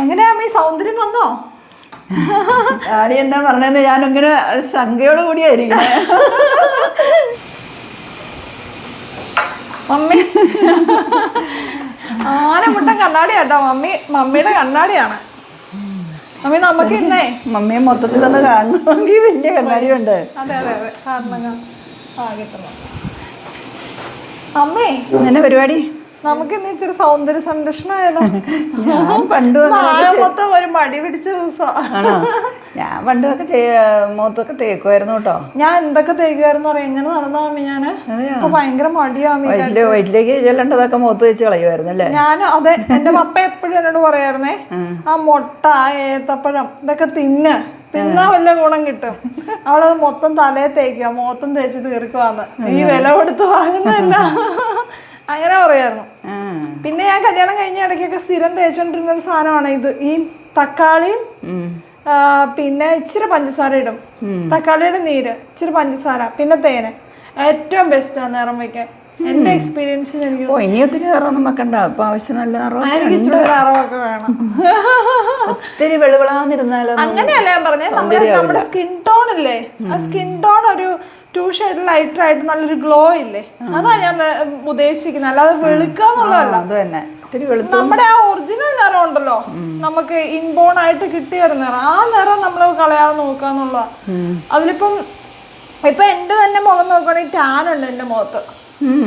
എങ്ങനെയാ അമ്മ സൗന്ദര്യം വന്നോ? ഡാഡി എന്താ പറഞ്ഞത് ഞാനിങ്ങനെ ശങ്കയോട് കൂടിയായിരിക്കും. മമ്മി. ആനമുട്ടൻ കണ്ണാടി കേട്ടോ മമ്മി മമ്മിയുടെ കണ്ണാടിയാണ്. മമ്മി നമുക്ക് ഇന്നേ. മമ്മിയെ മൊത്തത്തിലൊന്ന് കാണണമെങ്കിൽ വലിയ കണ്ണാടിയുണ്ട്. അതെ അതെ അതെ. ആ അമ്മേ എന്നെ പരിപാടി? നമുക്ക് ഇന്ന് ഇച്ചിരി സൗന്ദര്യ സംരക്ഷണമായാലോ ഞാൻ പണ്ട് മൊത്തം ഒരു മടി പിടിച്ച ദിവസം. ഞാൻ പണ്ടൊക്കെ മുഖത്തൊക്കെ തേക്കുമായിരുന്നു കേട്ടോ. ഞാൻ എന്തൊക്കെ തേക്കുമായിരുന്നു പറയാം എങ്ങനെ നടന്നാ ഞാൻ ഞാൻ. ഭയങ്കര മടിയാമി വയറ്റിലേക്ക് ചെല്ലേണ്ടതൊക്കെ മുഖത്ത് വെച്ച് കളയുമായിരുന്നു അല്ലേ? ഞാൻ അതെ എന്റെ പപ്പ എപ്പോഴും എന്നോട് പറയായിരുന്നേ ആ. മുട്ട ഏത്തപ്പഴം ഇതൊക്കെ തിന്ന് തിന്നാ വല്ല ഗുണം കിട്ടും. അവളത് മൊത്തം തലയെ തേക്കുക മൊത്തം തേച്ച് തീർക്കുവാന്ന്. ഈ വില കൊടുത്ത് വാങ്ങുന്നതല്ല. അങ്ങനെ പറയായിരുന്നു. പിന്നെ ഞാൻ കല്യാണം കഴിഞ്ഞ ഇടയ്ക്കൊക്കെ സ്ഥിരം തേച്ചോണ്ടിരുന്ന ഒരു സാധനമാണ് ഇത്. ഈ തക്കാളിയും പിന്നെ ഇച്ചിരി പഞ്ചസാര ഇടും. തക്കാളിയുടെ നീര് ഇച്ചിരി പഞ്ചസാര പിന്നെ തേന്. ഏറ്റവും ബെസ്റ്റാണ് നിറം വയ്ക്കാൻ. എന്റെ എക്സ്പീരിയൻസ് എനിക്ക് ഇനി ഒത്തിരി നിറമൊന്നും വെക്കണ്ട. ഇപ്പൊ ആവശ്യം നല്ല നിറമൊക്കെ വേണം. ഒത്തിരി വെളുവിളാന്നിരുന്നാലോ അങ്ങനെയല്ല ഞാൻ പറഞ്ഞേ നമ്മുടെ നമ്മുടെ സ്കിൻ ടോൺ ഇല്ലേ? ആ സ്കിൻ ടോൺ ഒരു ടൂ ഷെയ്ഡ് ലൈറ്റർ ആയിട്ട് നല്ലൊരു ഗ്ലോ ഇല്ലേ? അതാ ഞാൻ ഉദ്ദേശിക്കുന്നത് അല്ലാതെ വെളുക്കുക എന്നുള്ളതല്ല. നമ്മുടെ ആ ഒറിജിനൽ നിറം ഉണ്ടല്ലോ. നമുക്ക് ഇൻബോൺ ആയിട്ട് കിട്ടിയ ഒരു നിറം. ആ നിറം നമ്മൾ കളയാതെ നോക്കുക എന്നുള്ളതാ. അതിലിപ്പം ഇപ്പൊ എന്റെ തന്നെ മുഖം നോക്കുകയാണെങ്കിൽ ടാൻ ഉണ്ട് എന്റെ മുഖത്ത്.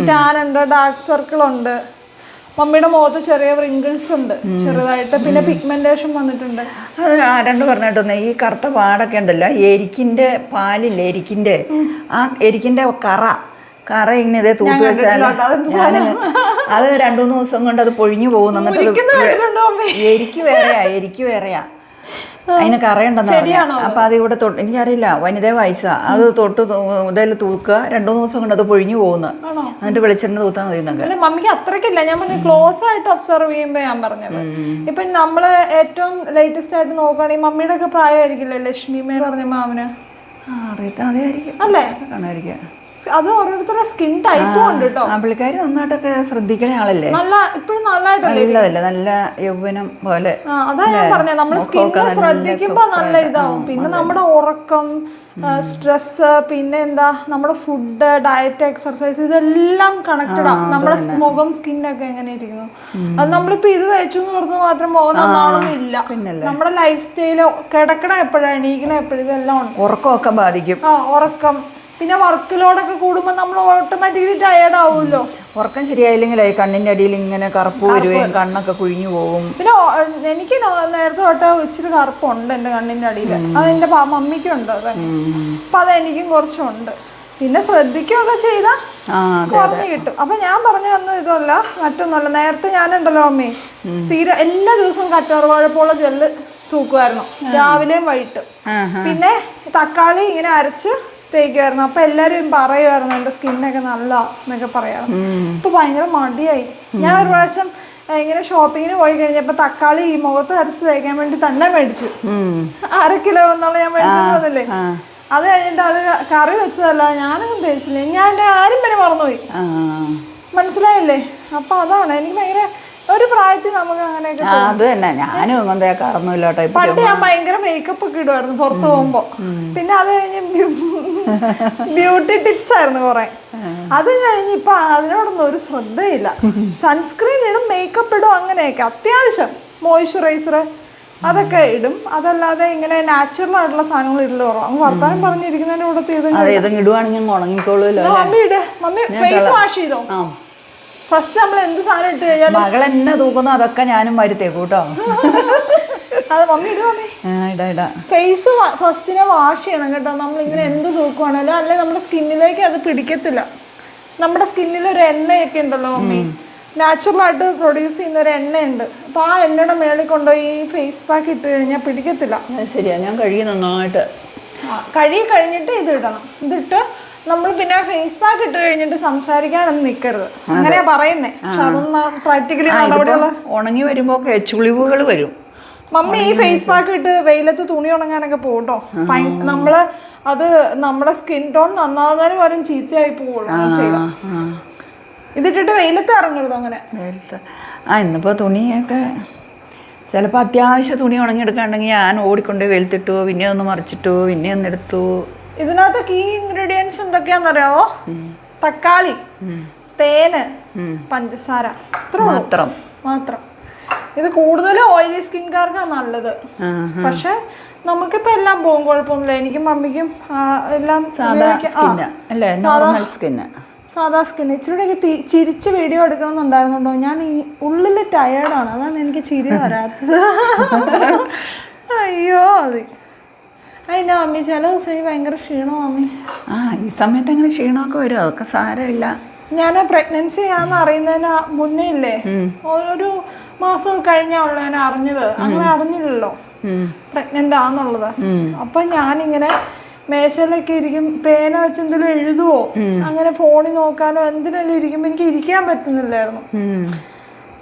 ടാൻ ഉണ്ട് ഡാർക്ക് സർക്കിൾ ഉണ്ട്. മമ്മിയുടെ മുഖത്ത് ചെറിയ റിങ്കിൾസ് ഉണ്ട്. ചെറുതായിട്ട് പിന്നെ പിഗ്മെന്റേഷൻ വന്നിട്ടുണ്ട്. അത് ആരണ്ട് പറഞ്ഞിട്ടൊന്ന്. ഈ കറുത്ത പാടൊക്കെ ഉണ്ടല്ലോ എരിക്കിന്റെ പാലില്ലേ എരിക്കിന്റെ? ആ എരിക്കിന്റെ കറ. കറ ഇങ്ങനെ ഇതേ തൂത്ത് വെച്ചാൽ അത് രണ്ടു മൂന്ന് ദിവസം കൊണ്ട് അത് പൊഴിഞ്ഞു പോകുന്നു എന്നിട്ട് എരിക്ക് വേറെയാ എരിക്ക് വേറെയാ. അതിന് കറയുണ്ടെന്ന് പറഞ്ഞു. അപ്പൊ അത് ഇവിടെ തൊട്ട് എനിക്കറിയില്ല. വനിതേ വയസ്സ അത് തൊട്ട് ഇതേൽ തൂക്കുക. രണ്ടു മൂന്ന് ദിവസം കൊണ്ട് അത് പൊഴിഞ്ഞു പോകുന്ന? എന്നിട്ട് വെളിച്ചെണ്ണ തൂത്താൽ മതി എന്നൊക്കെ മമ്മിക്ക് അത്രക്കില്ല. ഞാൻ പറഞ്ഞു ക്ലോസ് ആയിട്ട് ഒബ്സർവ് ചെയ്യുമ്പോ ഞാൻ പറഞ്ഞത്. ഇപ്പൊ നമ്മൾ ഏറ്റവും ലേറ്റസ്റ്റ് ആയിട്ട് നോക്കുകയാണെങ്കിൽ മമ്മിയുടെ ഒക്കെ പ്രായമായിരിക്കില്ലേ? ലക്ഷ്മി മേ പറഞ്ഞ മാമന്? അതേ അതായിരിക്കും അല്ലേ? കാണാതിരിക്കാം അത് ഓരോരുത്തരുടെ സ്കിൻ ടൈപ്പും ഉണ്ട് കേട്ടോ പുള്ളിക്കാരി നന്നായിട്ടൊക്കെ ശ്രദ്ധിക്കണ ആളല്ലേ? നല്ല ഇപ്പോഴും നല്ലതായിട്ടല്ലേ നല്ലതല്ലേ നല്ല യൗവനം പോലെ. അതാ ഞാൻ പറഞ്ഞത് നമ്മൾ സ്കിൻ ശ്രദ്ധിക്കുമ്പോ നല്ല ഇതാവും. പിന്നെ നമ്മുടെ ഉറക്കം സ്ട്രെസ് പിന്നെ എന്താ നമ്മുടെ ഫുഡ് ഡയറ്റ് എക്സർസൈസ് ഇതെല്ലാം കണക്റ്റഡ് ആണ് നമ്മുടെ മുഖം സ്കിന്നൊക്കെ എങ്ങനെ ഇരിക്കുന്നു. അത് നമ്മളിപ്പോ ഇത് തയ്ച്ചു എന്ന് മാത്രം മുഖം നന്നാണെന്നില്ല നമ്മുടെ ലൈഫ് സ്റ്റൈൽ കിടക്കണ എപ്പോഴാണ് എണീക്കണ എപ്പോഴും ഇതെല്ലാം ഉണ്ട്. ഉറക്കമൊക്കെ ബാധിക്കും. ആ ഉറക്കം പിന്നെ വർക്ക് ലോഡൊക്കെ കൂടുമ്പോൾ നമ്മൾ ഓട്ടോമാറ്റിക്കലി ടയേർഡ് ആവുമല്ലോ. ഉറക്കം ശരിയായില്ലെങ്കിലേ കണ്ണിന്റെ അടിയിൽ ഇങ്ങനെ കറുപ്പ് വരുകയും കണ്ണൊക്കെ കുഴിഞ്ഞു പോകും പിന്നെ എനിക്ക് നേരത്തെ തൊട്ട് ഇച്ചിരി കറുപ്പുണ്ട് എന്റെ കണ്ണിന്റെ അടിയിൽ. അത് എന്റെ പ- മമ്മിക്കും ഉണ്ട് അത് അപ്പം അതെനിക്കും കുറച്ചുണ്ട്. പിന്നെ ശ്രദ്ധിക്കുകയൊക്കെ ചെയ്താൽ അതെ കുറഞ്ഞു കിട്ടും. അപ്പൊ ഞാൻ പറഞ്ഞു വന്നത് ഇതല്ല മറ്റൊന്നല്ല. നേരത്തെ ഞാനുണ്ടല്ലോ അമ്മേ സ്ഥിരം എല്ലാ ദിവസവും കറ്റാർവാഴപ്പോള ജെല്ല് തൂക്കുമായിരുന്നു. രാവിലെയും വൈകിട്ടും. പിന്നെ തക്കാളി ഇങ്ങനെ അരച്ച് തേക്കുമായിരുന്നു അപ്പൊ എല്ലാരും പറയുമായിരുന്നു എന്റെ സ്കിന്നൊക്കെ നല്ല എന്നൊക്കെ പറയാറുണ്ട് ഇപ്പൊ ഭയങ്കര മടിയായി. ഞാൻ ഒരു പ്രാവശ്യം ഇങ്ങനെ ഷോപ്പിങ്ങിന് പോയി കഴിഞ്ഞപ്പോ തക്കാളി ഈ മുഖത്ത് അരച്ച് തേക്കാൻ വേണ്ടി തന്നെ മേടിച്ചു. അര കിലോ എന്നുള്ള ഞാൻ മേടിച്ചിട്ട് വന്നില്ലേ? അത് കഴിഞ്ഞിട്ട് അത് കറി വെച്ചതല്ല ഞാനൊന്നും തേച്ചില്ല ഞാൻ എന്റെ ആരും വരെ മറന്നുപോയി. മനസ്സിലായില്ലേ? അപ്പൊ അതാണ്. എനിക്ക് ഭയങ്കര ഒരു പ്രായത്തിൽ നമുക്ക് അങ്ങനെയൊക്കെ അത് തന്നെ. ഞാനും എന്താ കേട്ടോ പണ്ട് ഞാൻ ഭയങ്കര മേക്കപ്പ് ഒക്കെ ഇടുമായിരുന്നു പുറത്ത് പോകുമ്പോ. പിന്നെ അത് കഴിഞ്ഞ് ബ്യൂട്ടി ടിപ്സ് ആയിരുന്നു കുറെ. അത് കഴിഞ്ഞ് ഇപ്പൊ അതിനോടൊന്നും ഒരു ശ്രദ്ധയില്ല. സൺസ്ക്രീൻ ഇടും മേക്കപ്പ് ഇടും അങ്ങനെയൊക്കെ. അത്യാവശ്യം മോയ്സ്ചറൈസർ അതൊക്കെ ഇടും. അതല്ലാതെ ഇങ്ങനെ നാച്ചുറൽ ആയിട്ടുള്ള സാധനങ്ങൾ ഇടൽ അങ്ങ് വർത്താനം പറഞ്ഞിരിക്കുന്നതിന്റെ കൂടെ ഇടുവാണെങ്കിൽ മമ്മി ഇട്. മമ്മി ഫേസ് വാഷ് ചെയ്തോ? ഫസ്റ്റ് നമ്മൾ എന്ത് സാധനം ഇട്ട് കഴിഞ്ഞാൽ മകൾ എന്നെ തൂക്കുന്നു അതൊക്കെ ഞാനും വരുത്തേക്കും കേട്ടോ? അത് മമ്മി ഇടും മമ്മി. ഇടാ ഇടാ. ഫേസ് ഫസ്റ്റിനെ വാഷ് ചെയ്യണം കേട്ടോ. നമ്മൾ ഇങ്ങനെ എന്ത് തൂക്കുവാണല്ലോ അല്ലെ നമ്മുടെ സ്കിന്നിലേക്ക് അത് പിടിക്കത്തില്ല. നമ്മുടെ സ്കിന്നിൽ ഒരു എണ്ണയൊക്കെ ഉണ്ടല്ലോ മമ്മി. നാച്ചുറൽ ആയിട്ട് പ്രൊഡ്യൂസ് ചെയ്യുന്ന ഒരു എണ്ണയുണ്ട്. അപ്പൊ ആ എണ്ണയുടെ മേളിൽ കൊണ്ടുപോയി ഈ ഫേസ് പാക്ക് ഇട്ട് കഴിഞ്ഞാൽ പിടിക്കത്തില്ല. ശരിയാ ഞാൻ കഴുകി നന്നായിട്ട്. കഴുകി കഴിഞ്ഞിട്ട് ഇത് ഇടണം. ഇതിട്ട് നമ്മൾ പിന്നെ ഫേസ് പാക്ക് ഇട്ട് കഴിഞ്ഞിട്ട് സംസാരിക്കാനൊന്നും നിൽക്കരുത് അങ്ങനെയാ പറയുന്നേ. പക്ഷെ അതൊന്ന് പ്രാക്ടിക്കലി ഉണങ്ങി വരുമ്പോ ചുളിവുകൾ വരും. മമ്മി ഈ ഫേസ് പാക്ക് ഇട്ട് വെയിലത്ത് തുണി ഉണങ്ങാനൊക്കെ പോട്ടോ? നമ്മൾ അത് നമ്മുടെ സ്കിൻ ടോൺ നന്നാകാനും വരും ചീത്തയായി. ആ ഇതിട്ടിട്ട് വെയിലത്ത് ഇറങ്ങരുത് അങ്ങനെ. വെയിലത്ത്. ആ ഇന്നിപ്പോ തുണിയൊക്കെ ചിലപ്പോൾ അത്യാവശ്യം തുണി ഉണങ്ങിയെടുക്കാണ്ടെങ്കിൽ ഞാൻ ഓടിക്കൊണ്ട് വെളുത്തിട്ടു പിന്നെ ഒന്ന് മറിച്ചിട്ടു പിന്നെ ഒന്ന് എടുത്തു. ഇതിനകത്ത് കീ ഇൻഗ്രീഡിയൻസ് എന്തൊക്കെയാണെന്നറിയാവോ? തക്കാളി തേന് പഞ്ചസാര. മാത്രം. മാത്രം. ഇത് കൂടുതലും ഓയിലി സ്കിൻകാർക്കാണ് നല്ലത്. പക്ഷെ നമുക്കിപ്പോ എല്ലാം പോകും കുഴപ്പമൊന്നുമില്ല. എനിക്കും മമ്മിക്കും എല്ലാം സാധാ സ്കിന്ന് സ്കിന്ന് സാധാ സ്കിൻ ഇച്ചിരി ചിരിച്ച് വീഡിയോ എടുക്കണമെന്നുണ്ടായിരുന്നുണ്ടോ? ഞാൻ ഈ ഉള്ളിൽ ടയേർഡാണ് അതാണ് എനിക്ക് ചിരി വരാത്തത്. അയ്യോ അത് അതിന്റെ മമ്മി ചില ദിവസം ഭയങ്കര ക്ഷീണമാണ് മമ്മി ആ ഈ സമയത്ത് അങ്ങനെ ക്ഷീണമൊക്കെ വരും. അതൊക്കെ സാരമില്ല. ഞാൻ പ്രഗ്നൻസി ആണെന്ന് അറിയുന്നതിന് മുന്നേ ഇല്ലേ? ഒരു മാസം കഴിഞ്ഞാ ഞാൻ അറിഞ്ഞത്. അങ്ങനെ അറിഞ്ഞില്ലല്ലോ. പ്രഗ്നന്റ് ആന്നുള്ളത്. അപ്പൊ ഞാനിങ്ങനെ മേശയിലൊക്കെ ഇരിക്കും. പേന വെച്ച് എന്തെങ്കിലും എഴുതുവോ? അങ്ങനെ ഫോണിൽ നോക്കാനോ എന്തിനെല്ലാം ഇരിക്കുമ്പോ എനിക്ക് ഇരിക്കാൻ പറ്റുന്നില്ലായിരുന്നു.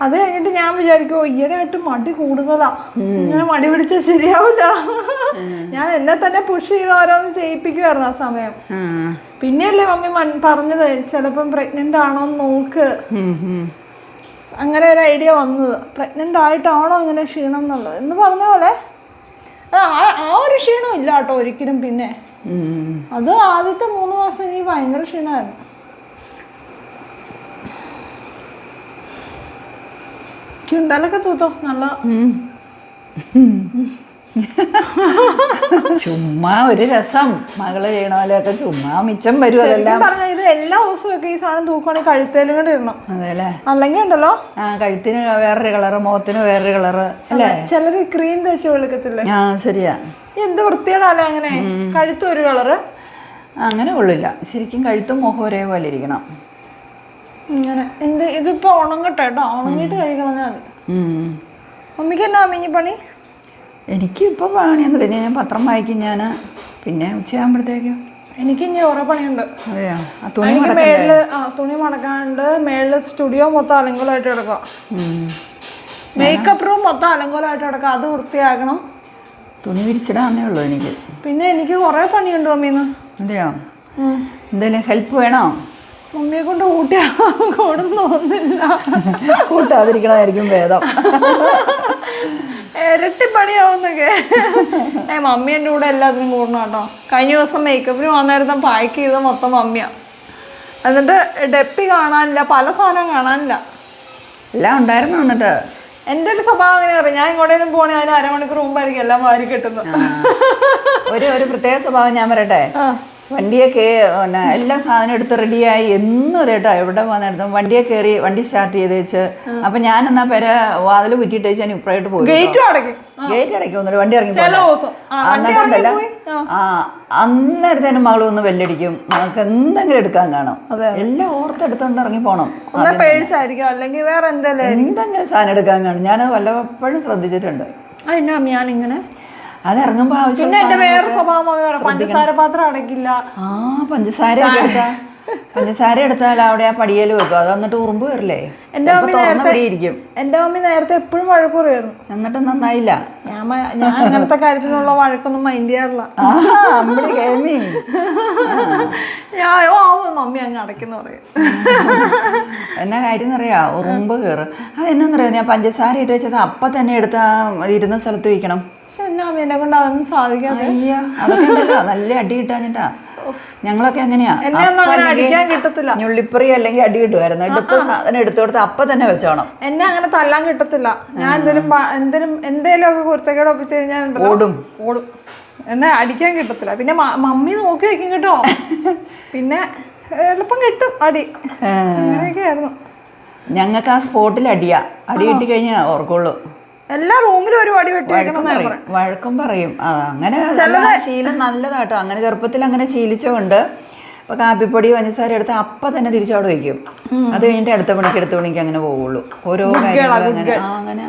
അത് കഴിഞ്ഞിട്ട് ഞാൻ വിചാരിക്കുമോ ഈയിടെയായിട്ട് മടി കൂടുതലാ ഇങ്ങനെ മടി പിടിച്ചാൽ ശരിയാവില്ല ഞാൻ എന്നെ തന്നെ പുഷ് ചെയ്ത് ഓരോന്ന് ചെയ്യിപ്പിക്കുമായിരുന്നു ആ സമയം. പിന്നെയല്ലേ മമ്മി പറഞ്ഞത് ചിലപ്പം പ്രഗ്നന്റ് ആണോന്ന് നോക്ക്. അങ്ങനെ ഒരു ഐഡിയ വന്നത്. പ്രഗ്നന്റ് ആയിട്ടാണോ ഇങ്ങനെ ക്ഷീണം എന്നുള്ളത്? എന്ന് പറഞ്ഞ പോലെ ആ ഒരു ക്ഷീണം ഇല്ല കേട്ടോ ഒരിക്കലും പിന്നെ. അത് ആദ്യത്തെ മൂന്ന് മാസം എനിക്ക് ഭയങ്കര ക്ഷീണമായിരുന്നു. ചുണ്ടലൊക്കെ തൂത്തോ? നല്ല. ചുമ്മാ ഒരു രസം. മകൾ ചെയ്യണ പോലെയൊക്കെ ചുമ്മാ മിച്ചം വരും അതെല്ലാം. പറഞ്ഞ ഇത് എല്ലാ ദിവസവും ഒക്കെ ഈ സാധനം തൂക്കുവാണെങ്കിൽ കഴുത്തേലും കൂടെ ഇടണം. അതെല്ലേ അല്ലെങ്കിൽ ഉണ്ടല്ലോ? ആ കഴുത്തിന് വേറൊരു കളറ് മുഖത്തിന് വേറൊരു കളറ് അല്ലേ? ചിലര് ക്രീം തേച്ച് വെളുക്കത്തില്ലേ? ആ ശരിയാ. എന്ത് വൃത്തിയോടാല്ലേ അങ്ങനെ? കഴുത്ത് ഒരു കളറ് അങ്ങനെ കൊള്ളില്ല. ശരിക്കും കഴുത്തും മുഖം ഒരേപോലെ ഇരിക്കണം. ഇങ്ങനെ. എന്ത്? ഇതിപ്പോ ഉണങ്ങട്ടെ കേട്ടോ. ഉണങ്ങിയിട്ട് ഉം. മമ്മിക്ക് എന്നാ മിഞ്ഞി പണി? എനിക്ക് പണിയൊന്നും പിന്നെ ഞാൻ പത്രം വായിക്കും ഞാൻ. പിന്നെ ഉച്ചയാകുമ്പോഴത്തേക്കും? എനിക്ക് ഇനി ഓരോ പണിയുണ്ട്. അതെയോ? ആ തുണി എനിക്ക് മേളിൽ ആ തുണി മടക്കാണ്ട് മേളിൽ സ്റ്റുഡിയോ മൊത്തം അലങ്കോലമായിട്ട് കിടക്കുക മേക്കപ്പ് റൂം മൊത്തം അലങ്കോലമായിട്ട് കിടക്കുക അത് വൃത്തിയാക്കണം. തുണി വിരിച്ചിടാന്നേ ഉള്ളൂ എനിക്ക്. പിന്നെ എനിക്ക് കുറെ പണിയുണ്ട് മമ്മീന്ന്. അതെയോ? എന്തെങ്കിലും ഹെൽപ്പ് വേണോ? മമ്മിയെ കൊണ്ട് കൂട്ടിയാ കൂടുന്നു തോന്നുന്നില്ല കൂട്ടാതിരിക്കണമായിരിക്കും ഭേദം. ഇരട്ടി പണിയാവുന്നൊക്കെ. ഏ മമ്മി എന്റെ കൂടെ എല്ലാത്തിനും കൂടണം കേട്ടോ. കഴിഞ്ഞ ദിവസം മേക്കപ്പിന് വന്നായിരുന്നു. പാക്ക് ചെയ്ത മൊത്തം മമ്മിയാ. എന്നിട്ട് ഡെപ്പി കാണാനില്ല പല സാധനവും കാണാനില്ല. എല്ലാം ഉണ്ടായിരുന്നു എന്നിട്ട്. എന്റെ ഒരു സ്വഭാവം അങ്ങനെ അറിയാം? ഞാൻ ഇങ്ങോട്ടേലും പോണേ അതിന് അരമണിക്കൂർ മുമ്പായിരിക്കും എല്ലാം വാരി കിട്ടുന്നത്. ഒരു ഒരു പ്രത്യേക സ്വഭാവം ഞാൻ പറയട്ടെ. വണ്ടിയൊക്കെ പിന്നെ എല്ലാ സാധനം എടുത്ത് റെഡിയായി. എന്നും അതേട്ടോ എവിടെ വന്നിരുന്നു വണ്ടിയെ കയറി വണ്ടി സ്റ്റാർട്ട് ചെയ്ത് വെച്ച്. അപ്പൊ ഞാൻ എന്നാ പേര് വാതിൽ കുറ്റിയിട്ട് ഞാൻ ഇപ്പഴായിട്ട് പോയി ഗേറ്റ് അടക്കി. ഗേറ്റ് അടയ്ക്കൊന്നുമില്ല വണ്ടി ഇറങ്ങി എന്നിട്ടുണ്ടല്ല. ആ. അന്നേരത്തേനും മകൾ ഒന്ന് വെല്ലടിക്കും. നമുക്ക് എന്തെങ്കിലും എടുക്കാൻ കാണും. എല്ലാം ഓർത്തെടുത്തോണ്ട് ഇറങ്ങി പോണം. അല്ലെങ്കിൽ വേറെ എന്തെങ്കിലും എന്തെങ്കിലും സാധനം എടുക്കാൻ കാണും. ഞാൻ വല്ലപ്പോഴും ശ്രദ്ധിച്ചിട്ടുണ്ട്. അതിനാ ഞാൻ ഇങ്ങനെ അത് ഇറങ്ങുമ്പോ ആവശ്യം പിന്നെ എന്റെ വേറെ. സ്വഭാവം പഞ്ചസാര പാത്രം അടയ്ക്കില്ല ആ പഞ്ചസാര പഞ്ചസാര എടുത്താൽ അവിടെ ആ പടിയൽ വെക്കും. അത് എന്നിട്ട് ഉറുമ്പ് വരില്ലേ എന്റെ അമ്മ നേരത്തെ എന്റെ അമ്മ നേരത്തെ എപ്പോഴും വഴക്കുറയായിരുന്നു എന്നിട്ട് നന്നായില്ല. ഞാൻ ഞാൻ അങ്ങനത്തെ കാര്യത്തിനുള്ള വഴക്കൊന്നും മൈൻഡ് ചെയ്യാറില്ല. ഞാൻ ഓ മമ്മി അങ്ങ് അടയ്ക്കുന്ന പറയും. എന്നാ കാര്യം എന്നറിയാ? ഉറുമ്പ് കയറും. അതെന്നറിയാം ഞാൻ പഞ്ചസാര ഇട്ട് വെച്ചത് അപ്പൊ തന്നെ എടുത്താ ഇരുന്ന സ്ഥലത്ത് വെക്കണം. പക്ഷെ അമ്മേനെ അമ്മ കൊണ്ട് അതൊന്നും സാധിക്കാതെ. അയ്യ അതൊക്കെ ഉണ്ടല്ലോ. നല്ല അടി കിട്ടാഞ്ഞിട്ടാ. ഞങ്ങളൊക്കെ അങ്ങനെയാ. ഞുള്ളിപ്പറി അല്ലെങ്കിൽ അടി കിട്ടുമായിരുന്നു. എടുത്ത സാധനം എടുത്തു കൊടുത്ത് അപ്പൊ തന്നെ വെച്ചോണം. എന്നെ അങ്ങനെ തല്ലാൻ കിട്ടത്തില്ല. ഞാൻ എന്തെങ്കിലും എന്തേലും ഒക്കെ കുർത്തക്കേട് ഒപ്പിച്ചു കഴിഞ്ഞാൽ ഓടും. ഓടും. എന്നെ അടിക്കാൻ കിട്ടത്തില്ല. പിന്നെ മമ്മി നോക്കി വെക്കും കേട്ടോ. പിന്നെ എളുപ്പം കിട്ടും അടി. അങ്ങനെയൊക്കെ ആയിരുന്നു ഞങ്ങൾക്ക് ആ സ്പോട്ടിൽ അടിയാ. അടി കിട്ടി കഴിഞ്ഞാൽ ഓർക്കുള്ളൂ. എല്ലാ റൂമിലും ഒരു വടി വെട്ടി വഴക്കം പറയും. വഴക്കും പറയും. അങ്ങനെ ശീലം നല്ലതാട്ടോ. അങ്ങനെ ചെറുപ്പത്തിൽ അങ്ങനെ ശീലിച്ചുകൊണ്ട് ഇപ്പൊ കാപ്പിപ്പൊടി പഞ്ചസാര എടുത്ത് അപ്പൊ തന്നെ തിരിച്ചവിടെ വയ്ക്കും അത് കഴിഞ്ഞിട്ട് അടുത്ത പണിക്ക് അടുത്ത പണിക്ക് അങ്ങനെ പോവുള്ളൂ. ഓരോ കാര്യങ്ങളും അങ്ങനെ. അങ്ങനെ.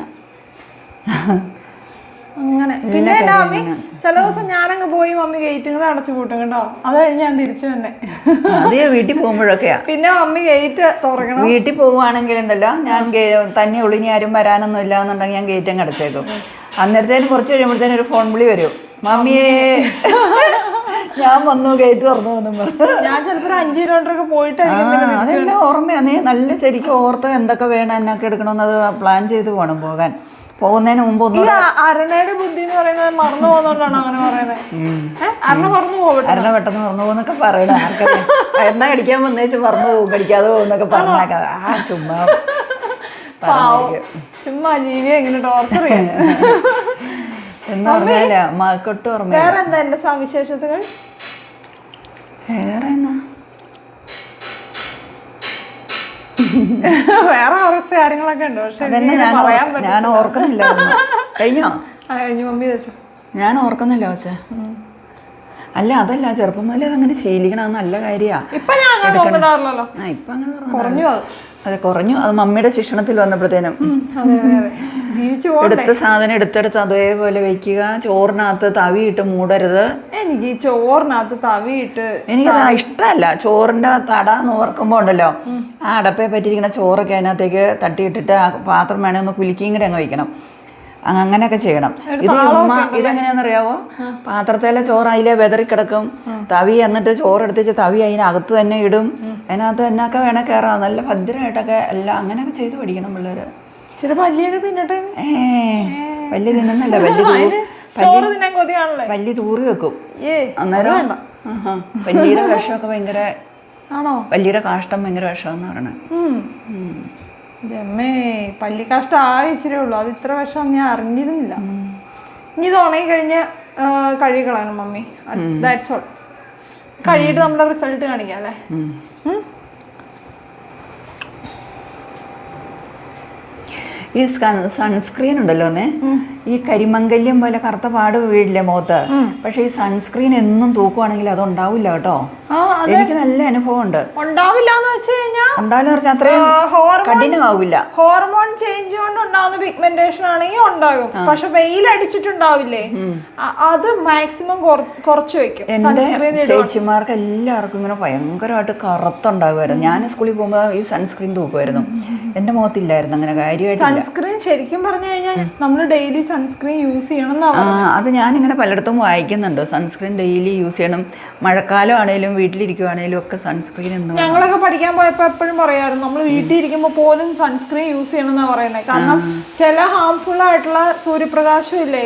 അങ്ങനെ. പിന്നെ എന്റെ മമ്മി ചില ദിവസം ഞാനങ്ങ് പോയി മമ്മി ഗേറ്റും കൂടെ അടച്ചു പൂട്ടും കേട്ടോ. അത് കഴിഞ്ഞ് ഞാൻ തിരിച്ചു തന്നെ അതേ വീട്ടിൽ പോകുമ്പോഴൊക്കെയാ. പിന്നെ മമ്മി ഗേറ്റ് തുറക്കണം. വീട്ടിൽ പോവുകയാണെങ്കിൽ ഉണ്ടല്ലോ ഞാൻ തന്നെ ഒളിഞ്ഞി ആരും വരാനൊന്നും ഇല്ല എന്നുണ്ടെങ്കിൽ ഞാൻ ഗേറ്റ് അങ്ങ് അടച്ചേക്കും. അന്നേരത്തേന് കുറച്ച് കഴിയുമ്പോഴത്തേനും ഒരു ഫോൺ വിളി വരും. മമ്മിയേ ഞാൻ വന്നു ഗേറ്റ് തുറന്നു എന്നും പറഞ്ഞു. ഞാൻ ചിലപ്പോ ഒരു അഞ്ച് കിലോമീറ്റർ ഒക്കെ പോയിട്ട് അതെല്ലാം ഓർമ്മയാ. നീ നല്ല ശരിക്കും ഓർത്ത് എന്തൊക്കെ വേണം എന്നൊക്കെ എടുക്കണമെന്നത് പ്ലാൻ ചെയ്ത് പോകണം പോകാൻ. പോകുന്നതിന് മുമ്പ് ഒന്നും അരണയുടെ ബുദ്ധി എന്ന് പറയുന്നത് മറന്നു പോകുന്നോണ്ടാണ് അങ്ങനെ പറയുന്നത്. അരണ മറന്നു പോകട്ടെ അരണ പെട്ടെന്ന് മറന്നു പോകുന്നൊക്കെ പറയണ എണ്ണ കടിക്കാൻ വന്നേച്ച് മറന്നു പോകും കടിക്കാതെ പോകുന്നൊക്കെ പറഞ്ഞേക്കാം. ആ ചുമ്മാ ചുമ്മാ ജീവിയെ എങ്ങനെ ടോർച്ചർ ചെയ്യാൻ. എന്ന് പറഞ്ഞാൽ മക്കൊട്ടും ഓർമ്മ വേറെ എന്താ എന്റെ സവിശേഷതകൾ? വേറെ എന്നാ വേറെ കുറച്ച് കാര്യങ്ങളൊക്കെ ഉണ്ട്. പക്ഷെ ഞാൻ ഓർക്കുന്നില്ല. കഴിഞ്ഞോ? കഴിഞ്ഞു. മമ്മി വെച്ചു ഞാൻ ഓർക്കുന്നില്ല വെച്ചേ അല്ല അതല്ല. ചെറുപ്പം മുതലേ അതങ്ങനെ ശീലിക്കണം അത് നല്ല കാര്യമാണ് ഇപ്പൊ ഞാൻ അങ്ങനെ ആ ഇപ്പൊ അങ്ങനെ തുറന്നതാ. അത് കുറഞ്ഞു. അത് മമ്മിയുടെ ശിക്ഷണത്തിൽ വന്നപ്പോഴത്തേനും. എടുത്ത സാധനം എടുത്തെടുത്ത് അതേപോലെ വെക്കുക. ചോറിനകത്ത് തവിയിട്ട് മൂടരുത്. എനിക്ക് ചോറിനകത്ത് തവിയിട്ട് എനിക്ക് ഇഷ്ടമല്ല. ചോറിന്റെ തട നോർക്കുമ്പോ ഉണ്ടല്ലോ. ആ അടപ്പെ പറ്റിയിരിക്കുന്ന ചോറൊക്കെ അതിനകത്തേക്ക് തട്ടിയിട്ടിട്ട് ആ പാത്രം വേണേ ഒന്ന് കുലുക്കിയും കൂടെ അങ്ങ് വയ്ക്കണം. അങ്ങ് അങ്ങനെയൊക്കെ ചെയ്യണം. ഇത് ഉമ്മ ഇതെങ്ങനെയാണെന്നറിയാവോ? പാത്രത്തിലെ ചോറ് അതിലെ വെതറി കിടക്കും തവി എന്നിട്ട് ചോറ് എടുത്തിച്ച് തവി അതിനകത്ത് തന്നെ ഇടും. അതിനകത്ത് എന്നൊക്കെ വേണേൽ കയറാം നല്ല ഭദ്രമായിട്ടൊക്കെ എല്ലാം അങ്ങനെയൊക്കെ ചെയ്ത് പഠിക്കണം പിള്ളേര്. ഇച്ചിരി പല്ലിയൊക്കെ തിന്നട്ടെ? ഏ വലിയ തിന്നുന്നല്ല. വലിയ വലിയ തൂറി വെക്കും. അന്നേരം വലിയുടെ വിഷമൊക്കെ ഭയങ്കര ആണോ? വല്ലിയുടെ കാഷ്ടം ഭയങ്കര വിഷമെന്ന് പറയണേ. ഉം. ഇതമ്മേ പല്ലിക്കാഷ്ടം ആകെ ഇച്ചിരി ഉള്ളൂ. അത് ഇത്ര വിഷം ഞാൻ അറിഞ്ഞിരുന്നില്ല. ഇനി ഇത് ഉണങ്ങി കഴിഞ്ഞ് കഴുകി കളയണം മമ്മി. ദാറ്റ്സ് ഓൾ കഴുകിയിട്ട് നമ്മുടെ റിസൾട്ട് കാണിക്കാം അല്ലേ? ഈ സൺസ്ക്രീൻ ഉണ്ടല്ലോ ഈ കരിമംഗല്യം പോലെ കറുത്ത പാട് വീഴില്ലേ മുഖത്ത്? പക്ഷെ ഈ സൺസ്ക്രീൻ എന്നും തൂക്കുവാണെങ്കിൽ അത് ഉണ്ടാവില്ല കേട്ടോ. എനിക്ക് നല്ല അനുഭവം ഉണ്ട് ഉണ്ടാവില്ല എന്ന് വെച്ച് കഴിഞ്ഞാൽ ഉണ്ടാവില്ല പറഞ്ഞാൽ അത്രയും ഹോർമോൺ കഠിനമാവില്ല. ഹോർമോൺ ചേഞ്ച് കൊണ്ട് ഉണ്ടാവുന്ന പിഗ്മെന്റേഷൻ ആണെങ്കിൽ ഉണ്ടാകും. പക്ഷെ വെയിൽ അടിച്ചിട്ടുണ്ടാവില്ലേ അത് മാക്സിമം കുറച്ച് വെക്കും എന്റെ ചേച്ചിമാർക്ക് എല്ലാവർക്കും ഇങ്ങനെ ഭയങ്കരമായിട്ട് കറുത്തുണ്ടാകുമായിരുന്നു. ഞാൻ സ്കൂളിൽ പോകുമ്പോൾ ഈ സൺസ്ക്രീൻ തൂക്കുമായിരുന്നു. എന്റെ മുഖത്തില്ലായിരുന്നു അങ്ങനെ കാര്യമായിട്ട് സൺസ്ക്രീൻ ശരിക്കും പറഞ്ഞു കഴിഞ്ഞാൽ നമ്മൾ ഡെയിലി സൺസ്ക്രീൻ യൂസ് ചെയ്യണം അത് ഞാനിങ്ങനെ പലയിടത്തും വായിക്കുന്നുണ്ട്. സൺസ്ക്രീൻ ഡെയിലി യൂസ് ചെയ്യണം. മഴക്കാലം ആണെങ്കിലും വീട്ടിലിരിക്കുവാണേലും ഒക്കെ സൺസ്ക്രീൻ എന്ന്. ഞങ്ങളൊക്കെ പഠിക്കാൻ പോയപ്പോ എപ്പോഴും പറയായിരുന്നു നമ്മൾ വീട്ടിൽ ഇരിക്കുമ്പോൾ പോലും സൺസ്ക്രീൻ യൂസ് ചെയ്യണം എന്നാ പറയുന്നത് കാരണം ചില ഹാംഫുൾ ആയിട്ടുള്ള സൂര്യപ്രകാശം ഇല്ലേ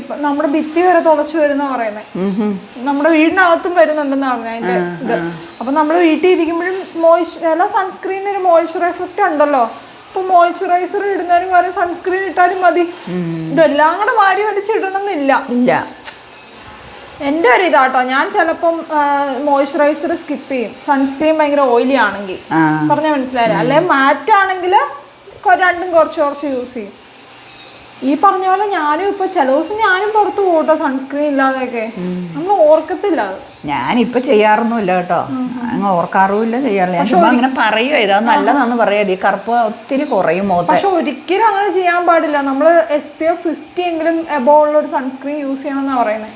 ഇപ്പൊ നമ്മുടെ ഭിത്തി വരെ തുളച്ചു വരുന്ന പറയുന്നത് നമ്മുടെ വീടിനകത്തും വരുന്നുണ്ടെന്ന് പറഞ്ഞു അതിന്റെ ഇത്. അപ്പൊ നമ്മൾ വീട്ടിൽ ഇരിക്കുമ്പോഴും മോയ്സ് ചില സൺസ്ക്രീനിന് ഒരു മോയ്സ്ചർ എഫക്റ്റ് ഉണ്ടല്ലോ. അപ്പൊ മോയ്സ്ചറൈസർ ഇടുന്നതിന് പകരം സൺസ്ക്രീൻ ഇട്ടാലും മതി. ഇതെല്ലാം കൂടെ വാരി വലിച്ചിടണമെന്നില്ല. ഇല്ല. എന്റെ ഒരു ഇതാട്ടോ ഞാൻ ചിലപ്പം മോയ്സ്ചറൈസർ സ്കിപ്പ് ചെയ്യും. സൺസ്ക്രീൻ ഭയങ്കര ഓയിലി ആണെങ്കിൽ. പറഞ്ഞാൽ പറഞ്ഞ മനസ്സിലായില്ല? അല്ലെ മാറ്റ് ആണെങ്കിൽ രണ്ടും കുറച്ച് കുറച്ച് യൂസ് ചെയ്യും. ഈ പറഞ്ഞ പോലെ ഞാനും ഇപ്പൊ ചില ദിവസം ഞാനും പുറത്ത് പോകട്ടോ സൺസ്ക്രീൻ ഇല്ലാതെയൊക്കെ. നമ്മൾ ഓർക്കത്തില്ല ഞാനിപ്പൊ ചെയ്യാറൊന്നുമില്ല കേട്ടോ. അങ്ങ് ഓർക്കാറുമില്ല ചെയ്യാറില്ല. ഞാൻ ചുമ്മാ അങ്ങനെ പറയുക ഇതാ നല്ലതാന്ന് പറയാ. ഈ കറുപ്പ് ഒത്തിരി കുറയും പക്ഷെ ഒരിക്കലും അങ്ങനെ ചെയ്യാൻ പാടില്ല. നമ്മൾ എസ് പി എഫ് ഫിഫ്റ്റി എങ്കിലും എബോ ഉള്ള ഒരു സൺസ്ക്രീൻ യൂസ് ചെയ്യണം എന്നാ പറയുന്നത്.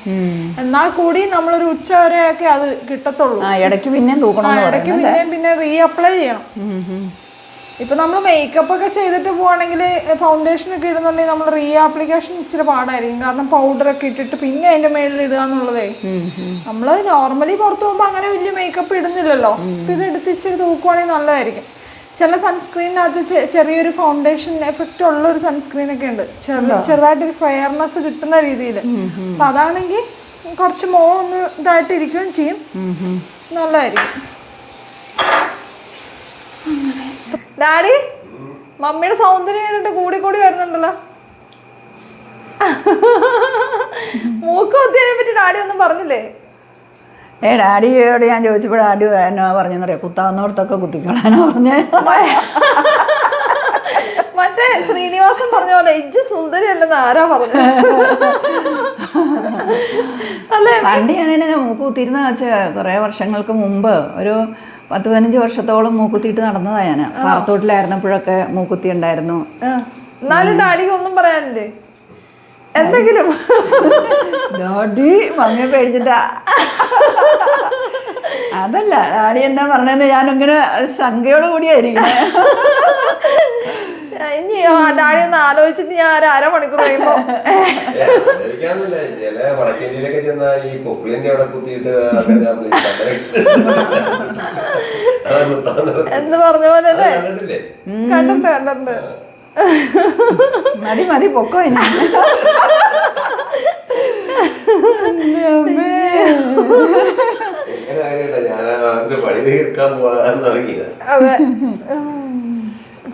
എന്നാൽ കൂടി നമ്മളൊരു ഉച്ച വരെയൊക്കെ അത് കിട്ടത്തുള്ളൂ. ഇടയ്ക്ക് പിന്നെയും തൂക്കണം ഇടയ്ക്ക് പിന്നെയും പിന്നെ റീഅപ്ലൈ റീ അപ്ലൈ ചെയ്യണം. ഇപ്പൊ നമ്മൾ മേക്കപ്പ് ഒക്കെ ചെയ്തിട്ട് പോവാണെങ്കിൽ ഫൗണ്ടേഷൻ ഒക്കെ ഇടുന്നുണ്ടെങ്കിൽ നമ്മൾ റീ ആപ്ലിക്കേഷൻ ഇച്ചിരി പാടായിരിക്കും. കാരണം പൗഡർ ഒക്കെ ഇട്ടിട്ട് പിന്നെ അതിന്റെ മേളിൽ ഇടുക എന്നുള്ളതേ. നമ്മൾ നോർമലി പുറത്തു പോകുമ്പോ അങ്ങനെ വലിയ മേക്കപ്പ് ഇടുന്നില്ലല്ലോ. അപ്പൊ ഇത് എടുത്ത് ഇച്ചിരി തൂക്കുവാണെങ്കിൽ നല്ലതായിരിക്കും. ചില സൺസ്ക്രീനിനകത്ത് ചെറിയൊരു ഫൗണ്ടേഷൻ എഫക്റ്റ് ഉള്ള ഒരു സൺസ്ക്രീൻ ഒക്കെ ഉണ്ട്. ചെറുതായിട്ട് ചെറുതായിട്ടൊരു ഫെയർനെസ് കിട്ടുന്ന രീതിയിൽ അപ്പൊ അതാണെങ്കിൽ കുറച്ച് മോ ഒന്ന് ഇതായിട്ട് ഇരിക്കുകയും ചെയ്യും. നല്ലതായിരിക്കും. ഡാഡി മമ്മിയുടെ സൗന്ദര്യം കണ്ടിട്ട് കൂടി കൂടി വരുന്നുണ്ടല്ലോ. മൂക്ക് കുത്തിയതിനെ പറ്റി ഡാഡി ഒന്നും പറഞ്ഞില്ലേ? ഏ ഡാഡിയോട് ഞാൻ ചോദിച്ചപ്പോൾ ഡാഡി എന്നാ പറഞ്ഞെന്നറിയാം? കുത്താവുന്നോടത്തൊക്കെ കുത്തിക്കളാനാ പറഞ്ഞേ. മറ്റേ ശ്രീനിവാസൻ പറഞ്ഞ പോലെ ഇജ്ജ് സുന്ദരി അല്ലെന്ന് ആരാ പറഞ്ഞു? അല്ലേ? പണ്ട് ഞാനിങ്ങനെ മൂക്കുത്തിരുന്ന വെച്ച് കുറേ വർഷങ്ങൾക്ക് മുമ്പ് ഒരു പത്ത് പതിനഞ്ച് വർഷത്തോളം മൂക്കുത്തിയിട്ട് നടന്നതാ ഞാൻ പാറത്തോട്ടിലായിരുന്നപ്പോഴൊക്കെ മൂക്കുത്തി ഉണ്ടായിരുന്നു. ആ, എന്നാലും ഡാഡിക്ക് ഒന്നും പറയാനില്ലേ? എന്തെങ്കിലും. ഡാഡി മമ്മിയെ പേടിച്ചിട്ടാ. അതല്ല ഡാഡി എന്താ പറഞ്ഞതെന്ന് ഞാനിങ്ങനെ ശങ്കയോട് കൂടിയായിരിക്കണേ ഇനി ആ ഡാഡി ഒന്ന് ആലോചിച്ചിട്ട് ഞാൻ ഒരു അരമണിക്കൂർ കഴിയുമ്പോ ആലോചിക്കാനൊന്നുമില്ല. ചില വടക്കേന്ത്യയിലൊക്കെ ചെന്നാ ഈ കൊക്കുളിന്റെ അവിടെ കുത്തിയിട്ട് എന്ന് പറഞ്ഞ പോലെ അല്ലേ? കണ്ടിട്ടുണ്ട് കണ്ടിട്ടുണ്ട്. മതി മതി പൊക്കോ ഇനി. ഞാൻ പണി തീർക്കാൻ പോകാൻ തുടങ്ങിയത്.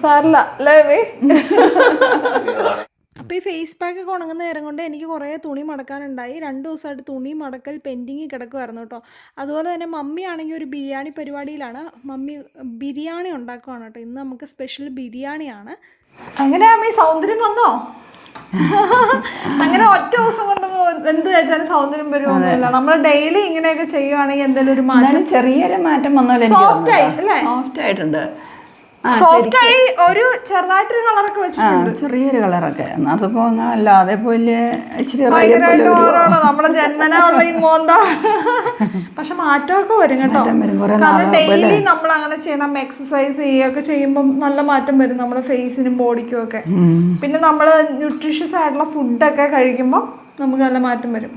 സാരില്ല അല്ലേ അപ്പൊ അപ്പോൾ ഈ ഫേസ് പാക്ക് ഒക്കെ ഉണങ്ങുന്ന നേരം കൊണ്ട് എനിക്ക് കുറേ തുണി മടക്കാനുണ്ടായി. രണ്ട് ദിവസമായിട്ട് തുണി മടക്കൽ പെൻഡിങ് കിടക്കുമായിരുന്നു കേട്ടോ. അതുപോലെ തന്നെ മമ്മി ആണെങ്കിൽ ഒരു ബിരിയാണി പരിപാടിയിലാണ്. മമ്മി ബിരിയാണി ഉണ്ടാക്കുവാണ് കേട്ടോ. ഇന്ന് നമുക്ക് സ്പെഷ്യൽ ബിരിയാണിയാണ്. അങ്ങനെ അമ്മ സൗന്ദര്യം വന്നോ? അങ്ങനെ ഒറ്റ ദിവസം കൊണ്ട് എന്ത് വെച്ചാലും സൗന്ദര്യം വരുമൊന്നുമില്ല നമ്മൾ ഡെയിലി ഇങ്ങനെയൊക്കെ ചെയ്യുവാണെങ്കിൽ എന്തെങ്കിലും ഒരു മാറ്റം ചെറിയൊരു മാറ്റം വന്നല്ലോ സോഫ്റ്റ് ആയി, അല്ലേ? സോഫ്റ്റ് ആയിട്ടുണ്ട്. സോഫ്റ്റ് ആയി ഒരു ചെറുതായിട്ടൊരു കളറൊക്കെ വെച്ചിട്ടുണ്ട്. ചെറിയൊരു കളറൊക്കെ. അതിപ്പോ അല്ല അല്ലാതെ നമ്മുടെ ജന്മനാ ഉള്ള ഈ മോന്ത. പക്ഷെ മാറ്റമൊക്കെ വരും കേട്ടോ. കാരണം ഡെയിലി നമ്മൾ അങ്ങനെ ചെയ്യണം. എക്സസൈസ് ചെയ്യുകയൊക്കെ ചെയ്യുമ്പോൾ നല്ല മാറ്റം വരും. നമ്മുടെ ഫേസിനും ബോഡിക്കും ഒക്കെ. പിന്നെ നമ്മൾ ന്യൂട്രീഷ്യസ് ആയിട്ടുള്ള ഫുഡൊക്കെ കഴിക്കുമ്പോൾ നമുക്ക് നല്ല മാറ്റം വരും.